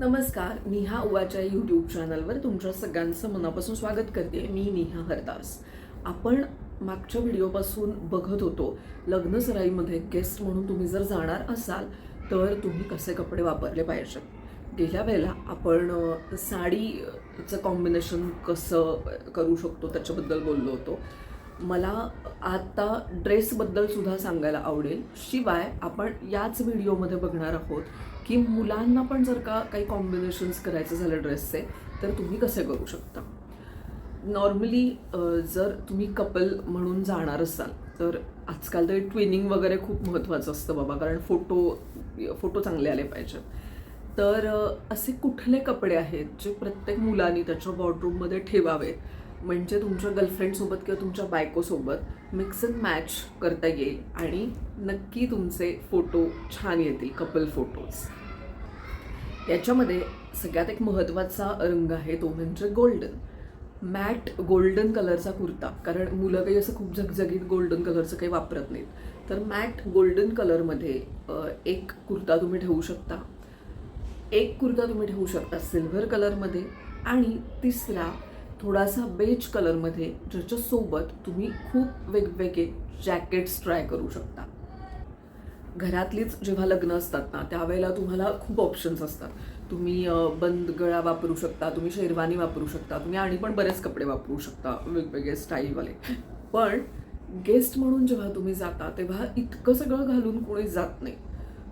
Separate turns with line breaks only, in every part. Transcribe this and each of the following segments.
नमस्कार निहा उवाच्या यूट्यूब चॅनलवर तुमच्या सगळ्यांचं मनापासून स्वागत करते. मी निहा हरदास. आपण मागच्या व्हिडिओपासून बघत होतो लग्न सराईमध्ये गेस्ट म्हणून तुम्ही जर जाणार असाल तर तुम्ही कसे कपडे वापरले पाहिजेत? गेल्या वेळेला आपण साडीचं कॉम्बिनेशन कसं करू शकतो त्याच्याबद्दल बोललो होतो. मला आत्ता ड्रेसबद्दल सुद्धा सांगायला आवडेल. शिवाय आपण याच व्हिडिओमध्ये बघणार आहोत की मुलांना पण जर का काही कॉम्बिनेशन्स करायचं झालं ड्रेसचे तर तुम्ही कसे करू शकता? नॉर्मली जर तुम्ही कपल म्हणून जाणार असाल तर आजकाल तरी ट्विनिंग वगैरे खूप महत्त्वाचं असतं बाबा कारण फोटो फोटो चांगले आले पाहिजेत तर असे कुठले कपडे आहेत जे प्रत्येक मुलांनी त्याच्या वॉर्डरूममध्ये ठेवावे म्हणजे तुमच्या गर्लफ्रेंडसोबत किंवा तुमच्या बायकोसोबत मिक्स अँड मॅच करता येईल आणि नक्की तुमचे फोटो छान येतील कपल फोटोज याच्यामध्ये सगळ्यात एक महत्त्वाचा रंग आहे तो म्हणजे गोल्डन मॅट गोल्डन कलरचा कुर्ता. कारण मुलं काही असं खूप झगझगीत गोल्डन कलरचं काही वापरत नाहीत. तर मॅट गोल्डन कलरमध्ये एक कुर्ता तुम्ही ठेवू शकता. एक कुर्ता तुम्ही ठेवू शकता सिल्व्हर कलरमध्ये आणि तिसरा थोडासा बेज कलरमध्ये ज्याच्यासोबत तुम्ही खूप वेगवेगळे जॅकेट्स ट्राय करू शकता. घरातलीच जेव्हा लग्न असतात ना त्यावेळेला तुम्हाला खूप ऑप्शन्स असतात. तुम्ही बंद गळा वापरू शकता तुम्ही शेरवानी वापरू शकता तुम्ही आणि पण बरेच कपडे वापरू शकता वेगवेगळे स्टाईलवाले पण गेस्ट म्हणून जेव्हा तुम्ही जाता तेव्हा इतकं सगळं घालून कोणी जात नाही.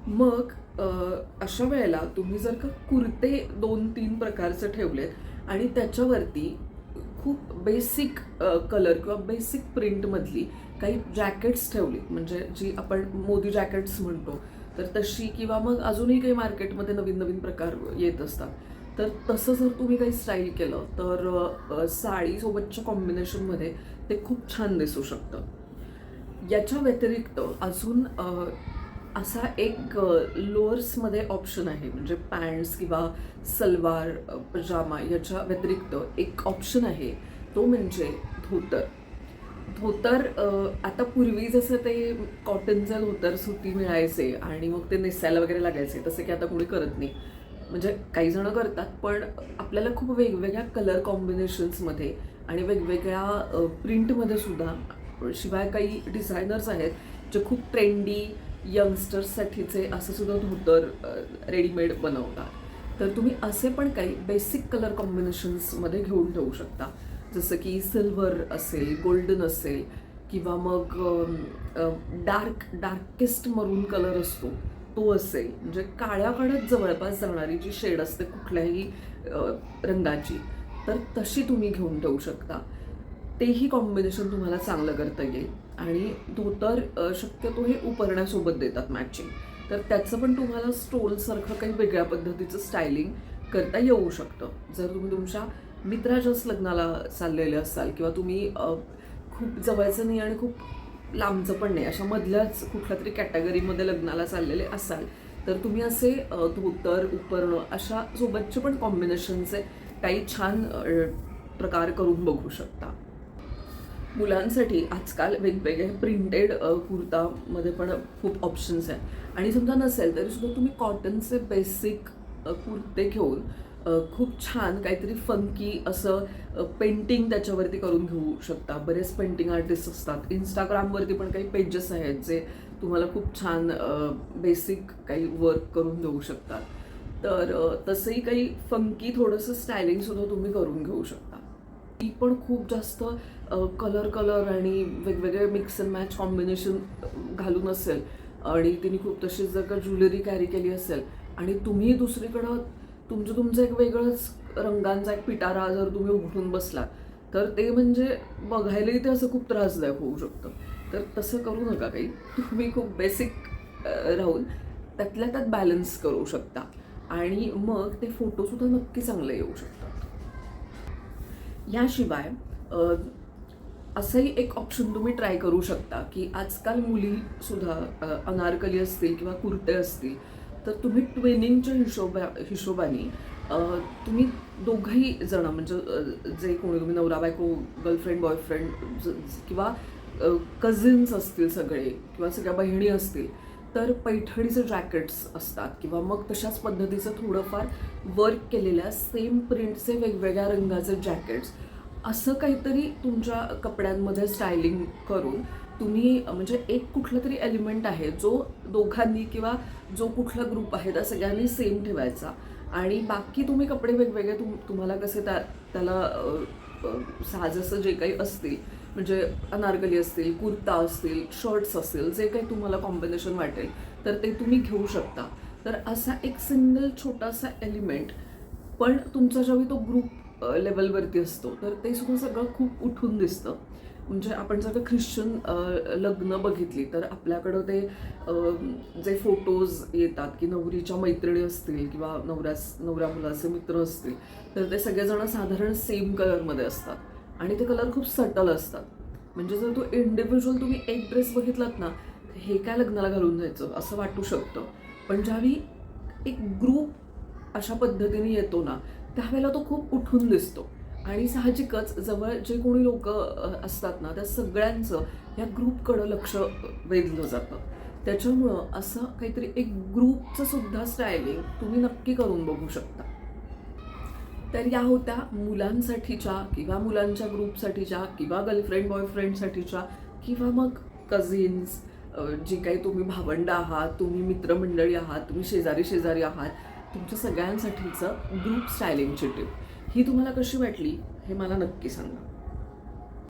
मग अशा वेळेला तुम्ही जर का कुर्ते दोन तीन प्रकारचे ठेवलेत आणि त्याच्यावरती खूप बेसिक कलर किंवा बेसिक प्रिंटमधली काही जॅकेट्स ठेवली म्हणजे जी आपण मोदी जॅकेट्स म्हणतो. तर तशी किंवा मग अजूनही काही मार्केटमध्ये नवीन नवीन प्रकार येत असतात. तर तसं जर तुम्ही काही स्टाईल केलं तर साडीसोबतच्या कॉम्बिनेशनमध्ये ते खूप छान दिसू शकतं. याच्या व्यतिरिक्त अजून असा एक लोअर्समध्ये ऑप्शन आहे. म्हणजे पॅन्ट्स किंवा सलवार पजामा याच्या व्यतिरिक्त एक ऑप्शन आहे. तो म्हणजे धोतर. धोतर आता पूर्वी जसं ते कॉटनचं धोतर सुती मिळायचे आणि मग ते नेसायला वगैरे लागायचे तसे की आता कोणी करत नाही. म्हणजे काही जणं करतात पण आपल्याला खूप वेगवेगळ्या कलर कॉम्बिनेशन्समध्ये आणि वेगवेगळ्या प्रिंटमध्ये सुद्धा शिवाय काही डिझायनर्स आहेत जे खूप ट्रेंडी यंगस्टर्ससाठीचे असं सुद्धा धोतर रेडीमेड बनवतात. तर तुम्ही असे पण काही बेसिक कलर कॉम्बिनेशन्समध्ये घेऊन ठेवू शकता. जसं की सिल्वर असेल गोल्डन असेल किंवा मग डार्क डार्केस्ट मरून कलर असतो तो असेल. म्हणजे काळ्या जवळपास जाणारी जी शेड असते कुठल्याही रंगाची तर तशी तुम्ही घेऊन ठेवू शकता. तेही कॉम्बिनेशन तुम्हाला चांगलं करता येईल. आणि धोतर शक्यतो हे उपरण्यासोबत देतात मॅचिंग तर त्याचं पण तुम्हाला स्टोलसारखं काही वेगळ्या पद्धतीचं स्टायलिंग करता येऊ शकतं. जर तुम्ही तुमच्या मित्राच्याच लग्नाला चाललेले असाल किंवा तुम्ही खूप जवळचं नाही आणि खूप लांबचं पण नाही अशा मधल्याच कुठल्या तरी कॅटेगरीमध्ये लग्नाला चाललेले असाल तर तुम्ही असे धोतर उपरणं अशा सोबतचे पण कॉम्बिनेशनचे काही छान प्रकार करून बघू शकता. मुलांसाठी आजकाल वेगवेगळे प्रिंटेड कुर्तामध्ये पण खूप ऑप्शन्स आहेत. आणि समजा नसेल तरी सुद्धा तुम्ही कॉटनचे बेसिक कुर्ते घेऊन खूप छान काहीतरी फंकी असं पेंटिंग त्याच्यावरती करून घेऊ शकता. बरेच पेंटिंग आर्टिस्ट असतात. इंस्टाग्रामवरती पण काही पेजेस आहेत जे तुम्हाला खूप छान बेसिक काही वर्क करून देऊ शकतात. तर तसंही काही फंकी थोडंसं स्टायलिंगसुद्धा तुम्ही करून घेऊ शकता. ती पण खूप जास्त कलर कलर आणि वेगवेगळे मिक्स अँड मॅच कॉम्बिनेशन घालून असेल. आणि तिने खूप तशी जर का ज्वेलरी कॅरी केली असेल. आणि तुम्ही दुसरीकडं तुमचं तुमचं एक वेगळंच रंगांचा एक पिटारा जर तुम्ही उघडून बसला तर ते म्हणजे बघायलाही ते असं खूप त्रासदायक होऊ शकतं. तर तसं करू नका काही. तुम्ही खूप बेसिक राहून त्यातल्या त्यात बॅलन्स करू शकता. आणि मग ते फोटोसुद्धा नक्की चांगले येऊ शकतात. याशिवाय असंही एक ऑप्शन तुम्ही ट्राय करू शकता की आजकाल मुलीसुद्धा अनारकली असतील किंवा कुर्ते असतील तर तुम्ही ट्विनिंगच्या हिशोबा हिशोबाने तुम्ही दोघंही जण म्हणजे जे कोणी तुम्ही नवरा बायको गर्लफ्रेंड बॉयफ्रेंड किंवा कझिन्स असतील सगळे किंवा सगळ्या बहिणी असतील तर पैठणीचे जॅकेट्स असतात किंवा मग तशाच पद्धतीचं थोडंफार वर्क केलेल्या सेम प्रिंटचे वेगवेगळ्या रंगाचे जॅकेट्स असं काहीतरी तुमच्या कपड्यांमध्ये स्टायलिंग करून तुम्ही म्हणजे एक कुठलं तरी एलिमेंट आहे जो दोघांनी किंवा जो कुठला ग्रुप आहे त्या सगळ्यांनी सेम ठेवायचा. आणि बाकी तुम्ही कपडे वेगवेगळे तुम तुम्हाला कसे त्या त्याला साजसं जे काही असतील म्हणजे अनारकली असतील कुर्ता असतील शर्ट्स असतील जे काही तुम्हाला कॉम्बिनेशन वाटेल तर ते तुम्ही घेऊ शकता. तर असा एक सिंगल छोटासा एलिमेंट पण तुमचा ज्यावेळी तो ग्रुप लेवलवरती असतो तर ते सुद्धा सगळं खूप उठून दिसतं. म्हणजे आपण जर का ख्रिश्चन लग्न बघितली तर आपल्याकडं ते जे फोटोज येतात की नवरीच्या मैत्रिणी असतील किंवा नवऱ्यास नवऱ्या मुलाचे मित्र असतील तर ते सगळेजण साधारण सेम कलरमध्ये असतात. आणि ते कलर खूप सटल असतात. म्हणजे जर तो इंडिव्हिज्युअल तुम्ही एक ड्रेस बघितलात ना तर हे काय लग्नाला घालून जायचं असं वाटू शकतं. पण ज्यावेळी एक ग्रुप अशा पद्धतीने येतो ना त्यावेळेला तो खूप उठून दिसतो. आणि साहजिकच जवळ जे कोणी लोक असतात ना त्या सगळ्यांचं या ग्रुपकडं लक्ष वेधलं जातं. त्याच्यामुळं असं काहीतरी एक ग्रुपचं सुद्धा स्टायलिंग तुम्ही नक्की करून बघू शकता. तर या होत्या मुलांसाठीच्या किंवा मुलांच्या ग्रुपसाठीच्या किंवा गर्लफ्रेंड बॉयफ्रेंडसाठीच्या किंवा मग कझिन्स जी काही तुम्ही भावंड आहात तुम्ही मित्रमंडळी आहात तुम्ही शेजारी शेजारी आहात तुमच्या सगळ्यांसाठीचं ग्रुप स्टायलिंगची टिप ही तुम्हाला कशी वाटली हे मला नक्की सांगा.